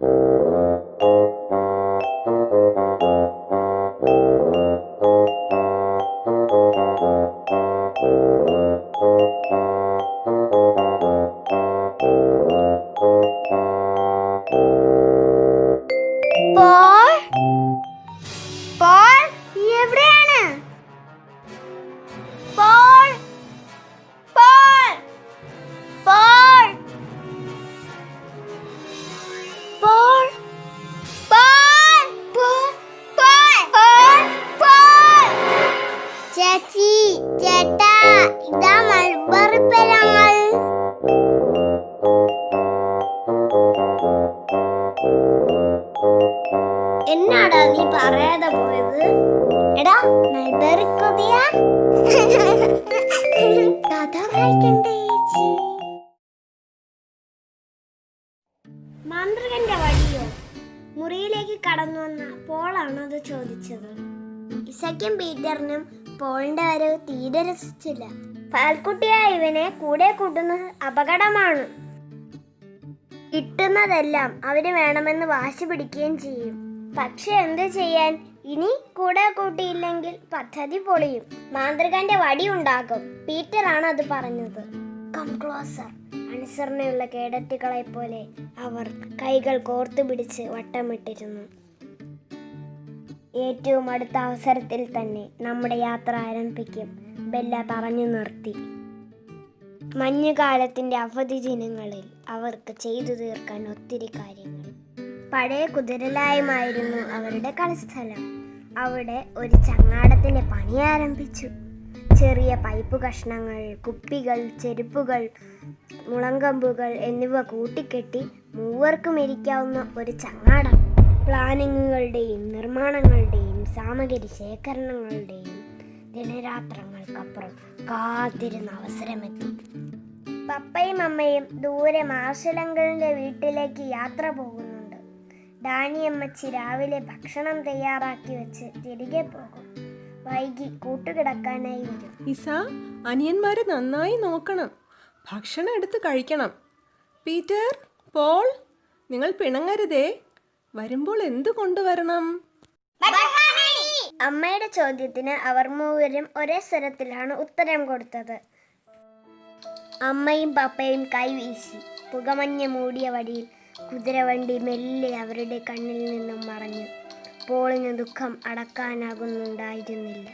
Música ചേട്ടാ ഇതാ മൾബറി പഴങ്ങൾ എന്നാടാ നീ പറയാതെ പോയത്? എടാ മൾബറി കൊതിയ? കഥ വായിക്കണ്ടേ ചേച്ചി? മാന്ത്രികന്റെ വഴിയോ? മുറിയിലേക്ക് കടന്നു വന്ന പോളാണ് അത് ചോദിച്ചത്? ഇസയ്ക്കും പീറ്ററിനും പോളിന്റെ വരവ് തീരെ രസിച്ചില്ല. പാൽക്കുട്ടിയായ ഇവനെ കൂടെ കൂട്ടുന്നത് അപകടമാണ്. കിട്ടുന്നതെല്ലാം അവന് വേണമെന്ന് വാശി പിടിക്കുകയും ചെയ്യും. പക്ഷെ എന്ത് ചെയ്യാൻ? ഇനി കൂടെ കൂട്ടിയില്ലെങ്കിൽ പദ്ധതി പൊളിയും. മാന്ത്രികന്റെ വടി ഉണ്ടാകും. പീറ്റർ ആണ് അത് പറഞ്ഞത്. കം ക്ലോസർ അനുസരണയുള്ള കേഡറ്റുകളെ പോലെ അവർ കൈകൾ കോർത്തു പിടിച്ച് വട്ടമിട്ടിരുന്നു. ഏറ്റവും അടുത്ത അവസരത്തിൽ തന്നെ നമ്മുടെ യാത്ര ആരംഭിക്കും. ബെല്ല പറഞ്ഞു നിർത്തി. മഞ്ഞുകാലത്തിന്റെ അവധി ദിനങ്ങളിൽ അവർക്ക് ചെയ്തു തീർക്കാൻ ഒത്തിരി കാര്യങ്ങൾ. പഴയ കുതിരലായമായിരുന്നു അവരുടെ കളിസ്ഥലം. അവിടെ ഒരു ചങ്ങാടത്തിന്റെ പണി ആരംഭിച്ചു. ചെറിയ പൈപ്പ് കഷ്ണങ്ങൾ കുപ്പികൾ ചെരുപ്പുകൾ മുളങ്കമ്പുകൾ എന്നിവ കൂട്ടിക്കെട്ടി മൂവർക്കും ഇരിക്കാവുന്ന ഒരു ചങ്ങാടം. പ്ലാനിങ്ങുകളുടെയും നിർമ്മാണങ്ങളുടെയും സാമഗ്രി ശേഖരണങ്ങളുടെയും ദിനരാത്രങ്ങൾക്കപ്പുറം കാത്തിരുന്ന അവസരമെത്തി. പപ്പയും അമ്മയും ദൂരെ മാർഷലങ്കിളിന്റെ വീട്ടിലേക്ക് യാത്ര പോകുന്നുണ്ട്. ഡാനിയമ്മച്ചി രാവിലെ ഭക്ഷണം തയ്യാറാക്കി വെച്ച് തിരികെ പോകും. വൈകി കൂട്ടുകിടക്കാനായി വരും. ഇസ അനിയന്മാരെ നന്നായി നോക്കണം. ഭക്ഷണം എടുത്ത് കഴിക്കണം. പീറ്റർ പോൾ നിങ്ങൾ പിണങ്ങരുതേ. വരുമ്പോൾ എന്ത് കൊണ്ടുവരണം? അമ്മയുടെ ചോദ്യത്തിന് അവർ മൂവരും ഒരേ സ്വരത്തിലാണ് ഉത്തരം കൊടുത്തത്. അമ്മയും പപ്പയും കൈവീശി പുകമഞ്ഞ മൂടിയ വടിയിൽ കുതിരവണ്ടി മെല്ലെ അവരുടെ കണ്ണിൽ നിന്നും മറഞ്ഞു. പോളിന് ദുഃഖം അടക്കാനാകുന്നുണ്ടായിരുന്നില്ല.